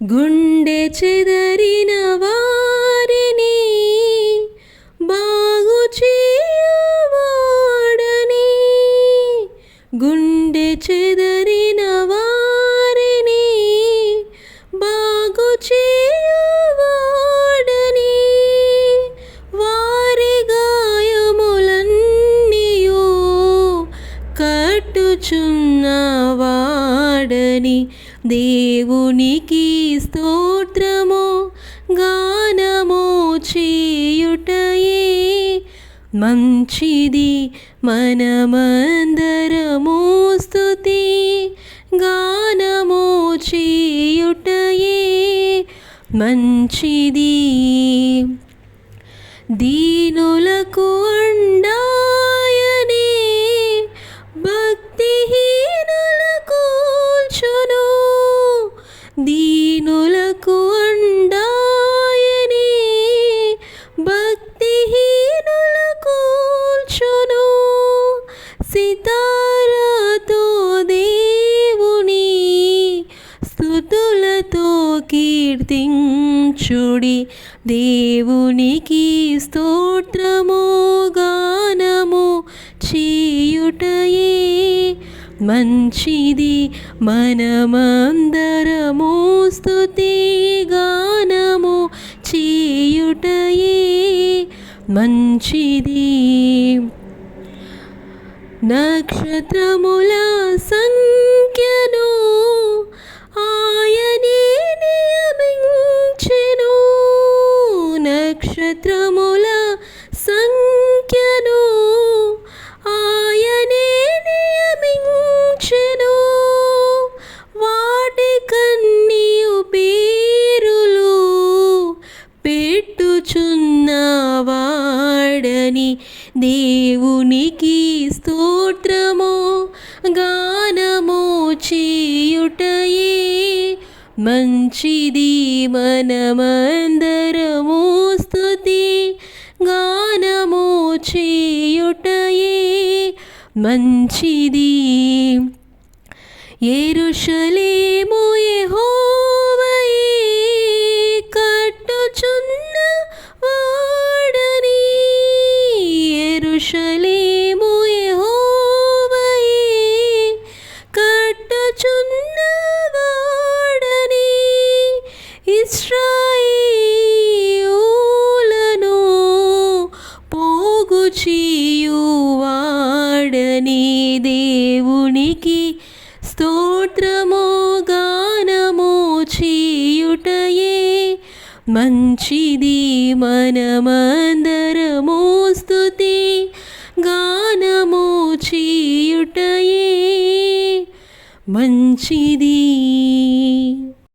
గుండె చెదరిన వారిని బాగు చేయవాడని గుండె చెదరిన వారిని బాగు చేయవాడని వారి గాయములన్నీయో కట్టుచున్నవాడని దేవునికి స్తోత్రము గానము చేయుటయే మంచిది. మనమందరము స్థుతి గానము చేయుటయే మంచిది. దీనులకు కీర్తించుడి దేవునికి స్తోత్రము గానము చేయుటయే మంచిది. మనమందరము స్తుతి గానము చేయుటయే మంచిది. నక్షత్రముల సంగ నక్షత్రముల సంఖ్యను ఆయనే నియమించెను. వాటి కన్నీయు పేరులు పెట్టుచున్నవాడని దేవునికి స్తోత్రము గానము చేయుటయే మంచిది. మనమందరము స్తుతి చేయుటయే మంచిది. ఏరుషలి స్తోత్రము గానము చేయుటయే. మంచిది మనమందరము స్థుతి గానము చేయుటయే. మంచిది